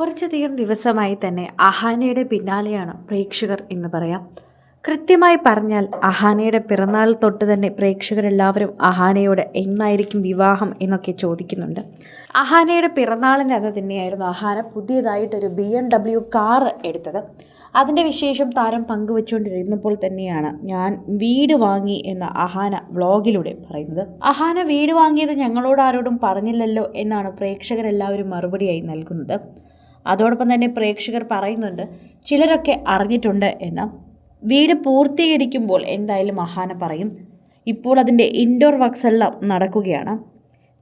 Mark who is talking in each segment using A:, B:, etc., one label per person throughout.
A: കുറച്ചധികം ദിവസമായി തന്നെ അഹാനയുടെ പിന്നാലെയാണ് പ്രേക്ഷകർ എന്ന് പറയാം. കൃത്യമായി പറഞ്ഞാൽ അഹാനയുടെ പിറന്നാൾ തൊട്ട് തന്നെ പ്രേക്ഷകരെല്ലാവരും അഹാനയോട് എന്നായിരിക്കും വിവാഹം എന്നൊക്കെ ചോദിക്കുന്നുണ്ട്. അഹാനയുടെ പിറന്നാളിന്റെ അന്ന് തന്നെയായിരുന്നു അഹാന പുതിയതായിട്ടൊരു ബി എം ഡബ്ല്യു കാർ എടുത്തത്. അതിന്റെ വിശേഷം താരം പങ്കുവച്ചുകൊണ്ടിരുന്നപ്പോൾ തന്നെയാണ് ഞാൻ വീട് വാങ്ങി എന്ന അഹാന വ്ളോഗിലൂടെ പറയുന്നത്. അഹാന വീട് വാങ്ങിയത് ഞങ്ങളോട് ആരോടും പറഞ്ഞില്ലല്ലോ എന്നാണ് പ്രേക്ഷകരെല്ലാവരും മറുപടിയായി നൽകുന്നത്. അതോടൊപ്പം തന്നെ പ്രേക്ഷകർ പറയുന്നുണ്ട് ചിലരൊക്കെ അറിഞ്ഞിട്ടുണ്ട് എന്ന്. വീട് പൂർത്തീകരിക്കുമ്പോൾ എന്തായാലും മഹാന പറയും. ഇപ്പോൾ അതിന്റെ ഇൻഡോർ വർക്ക്സ് എല്ലാം നടക്കുകയാണ്.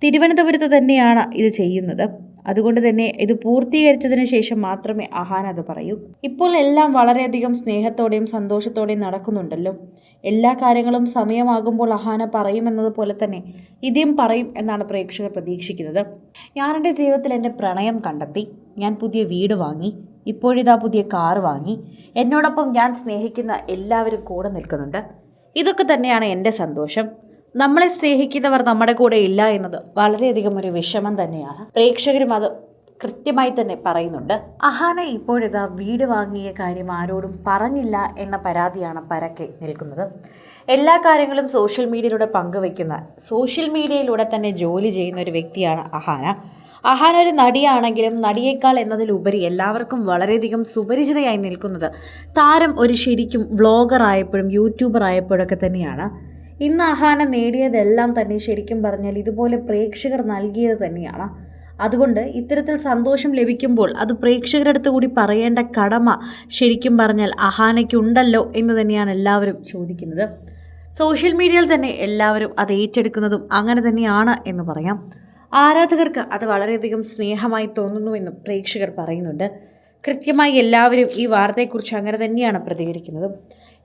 A: തിരുവനന്തപുരത്ത് തന്നെയാണ് ഇത് ചെയ്യുന്നത്. അതുകൊണ്ട് തന്നെ ഇത് പൂർത്തീകരിച്ചതിന് ശേഷം മാത്രമേ അഹാന അത് പറയൂ. ഇപ്പോൾ എല്ലാം വളരെയധികം സ്നേഹത്തോടെയും സന്തോഷത്തോടെയും നടക്കുന്നുണ്ടല്ലോ. എല്ലാ കാര്യങ്ങളും സമയമാകുമ്പോൾ അഹാന പറയുമെന്നതുപോലെ തന്നെ ഇതേം പറയും എന്നാണ് പ്രേക്ഷകർ പ്രതീക്ഷിക്കുന്നത്. ഞാൻ എന്റെ ജീവിതത്തിൽ എന്റെ പ്രണയം കണ്ടെത്തി. ഞാൻ പുതിയ വീട് വാങ്ങി ഇപ്പോഴിതാ പുതിയ കാർ വാങ്ങി. എന്നോടൊപ്പം ഞാൻ സ്നേഹിക്കുന്ന എല്ലാവരും കൂടെ നിൽക്കുന്നുണ്ട്. ഇതൊക്കെ തന്നെയാണ് എന്റെ സന്തോഷം. നമ്മളെ സ്നേഹിക്കുന്നവർ നമ്മുടെ കൂടെ ഇല്ല എന്നത് വളരെയധികം ഒരു വിഷമം തന്നെയാണ്. പ്രേക്ഷകരും അത് കൃത്യമായി തന്നെ പറയുന്നുണ്ട്. അഹാന ഇപ്പോഴിതാ വീട് വാങ്ങിയ കാര്യം ആരോടും പറഞ്ഞില്ല എന്ന പരാതിയാണ് പരക്കെ നിൽക്കുന്നത്. എല്ലാ കാര്യങ്ങളും സോഷ്യൽ മീഡിയയിലൂടെ പങ്കുവയ്ക്കുന്ന സോഷ്യൽ മീഡിയയിലൂടെ തന്നെ ജോലി ചെയ്യുന്ന ഒരു വ്യക്തിയാണ് അഹാന. അഹാന ഒരു നടിയാണെങ്കിലും നടിയേക്കാൾ എന്നതിലുപരി എല്ലാവർക്കും വളരെയധികം സുപരിചിതയായി നിൽക്കുന്നത് താരം ഒരു ശരിക്കും വ്ളോഗർ ആയപ്പോഴും യൂട്യൂബർ ആയപ്പോഴൊക്കെ തന്നെയാണ്. ഇന്ന് അഹാന നേടിയതെല്ലാം തന്നെ ശരിക്കും പറഞ്ഞാൽ ഇതുപോലെ പ്രേക്ഷകർ നൽകിയത് തന്നെയാണ്. അതുകൊണ്ട് ഇത്തരത്തിൽ സന്തോഷം ലഭിക്കുമ്പോൾ അത് പ്രേക്ഷകരുടെ അടുത്ത് കൂടി പറയേണ്ട കടമ ശരിക്കും പറഞ്ഞാൽ അഹാനയ്ക്കുണ്ടല്ലോ എന്ന് തന്നെയാണ് എല്ലാവരും ചോദിക്കുന്നത്. സോഷ്യൽ മീഡിയയിൽ തന്നെ എല്ലാവരും അത് ഏറ്റെടുക്കുന്നതും അങ്ങനെ തന്നെയാണ് എന്ന് പറയാം. ആരാധകർക്ക് അത് വളരെയധികം സ്നേഹമായി തോന്നുന്നുവെന്നും പ്രേക്ഷകർ പറയുന്നുണ്ട്. കൃത്യമായി എല്ലാവരും ഈ വാർത്തയെക്കുറിച്ച് അങ്ങനെ തന്നെയാണ് പ്രതികരിക്കുന്നത്.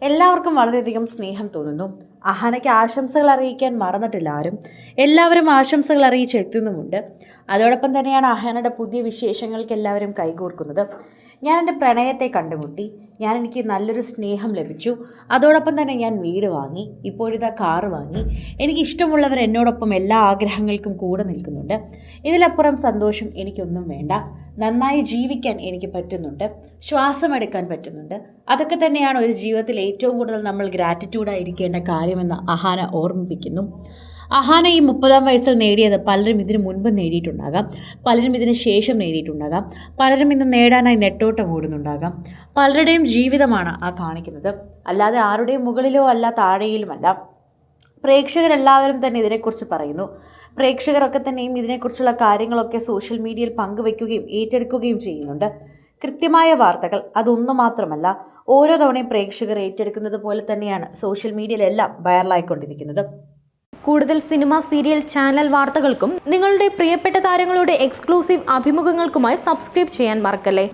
A: എല്ലാവർക്കും വളരെയധികം സ്നേഹം തോന്നുന്നു. അഹാനയ്ക്ക് ആശംസകൾ അറിയിക്കാൻ മറന്നിട്ടില്ല ആരും. എല്ലാവരും ആശംസകൾ അറിയിച്ച് എത്തുന്നുമുണ്ട്. അതോടൊപ്പം തന്നെയാണ് അഹാനയുടെ പുതിയ വിശേഷങ്ങൾക്ക് എല്ലാവരും കൈകോർക്കുന്നത്. ഞാൻ എന്റെ പ്രണയത്തെ കണ്ടുമുട്ടി. ഞാൻ എനിക്ക് നല്ലൊരു സ്നേഹം ലഭിച്ചു. അതോടൊപ്പം തന്നെ ഞാൻ വീട് വാങ്ങി. ഇപ്പോഴിതാ കാറ് വാങ്ങി. എനിക്ക് ഇഷ്ടമുള്ളവർ എന്നോടൊപ്പം എല്ലാ ആഗ്രഹങ്ങൾക്കും കൂടെ നിൽക്കുന്നുണ്ട്. ഇതിലപ്പുറം സന്തോഷം എനിക്കൊന്നും വേണ്ട. നന്നായി ജീവിക്കാൻ എനിക്ക് പറ്റുന്നുണ്ട്. ശ്വാസമെടുക്കാൻ പറ്റുന്നുണ്ട്. അതൊക്കെ തന്നെയാണ് ഒരു ജീവിതത്തിൽ ഏറ്റവും കൂടുതൽ നമ്മൾ ഗ്രാറ്റിറ്റ്യൂഡായിരിക്കേണ്ട കാര്യമെന്ന് അഹാന ഓർമ്മിപ്പിക്കുന്നു. അഹാന ഈ മുപ്പതാം വയസ്സിൽ നേടിയത് പലരും ഇതിനു മുൻപ് നേടിയിട്ടുണ്ടാകാം. പലരും ഇതിന് ശേഷം നേടിയിട്ടുണ്ടാകാം. പലരും ഇന്ന് നേടാനായി നെട്ടോട്ടം ഓടുന്നുണ്ടാകാം. പലരുടെയും ജീവിതമാണ് ആ കാണിക്കുന്നത്. അല്ലാതെ ആരുടെയും മുകളിലോ അല്ല താഴെയിലുമല്ല. പ്രേക്ഷകരെല്ലാവരും തന്നെ ഇതിനെക്കുറിച്ച് പറയുന്നു. പ്രേക്ഷകരൊക്കെ തന്നെയും ഇതിനെക്കുറിച്ചുള്ള കാര്യങ്ങളൊക്കെ സോഷ്യൽ മീഡിയയിൽ പങ്കുവെക്കുകയും ഏറ്റെടുക്കുകയും ചെയ്യുന്നുണ്ട്. കൃത്യമായ വാർത്തകൾ അതൊന്നു മാത്രമല്ല ഓരോ തവണയും പ്രേക്ഷകർ ഏറ്റെടുക്കുന്നത് പോലെ തന്നെയാണ് സോഷ്യൽ മീഡിയയിലെല്ലാം വൈറലായിക്കൊണ്ടിരിക്കുന്നത്.
B: കൂടുതൽ സിനിമ സീരിയൽ ചാനൽ വാർത്തകൾക്കും നിങ്ങളുടെ പ്രിയപ്പെട്ട താരങ്ങളുടെ എക്സ്ക്ലൂസീവ് അഭിമുഖങ്ങൾക്കുമായി സബ്സ്ക്രൈബ് ചെയ്യാൻ മറക്കല്ലേ?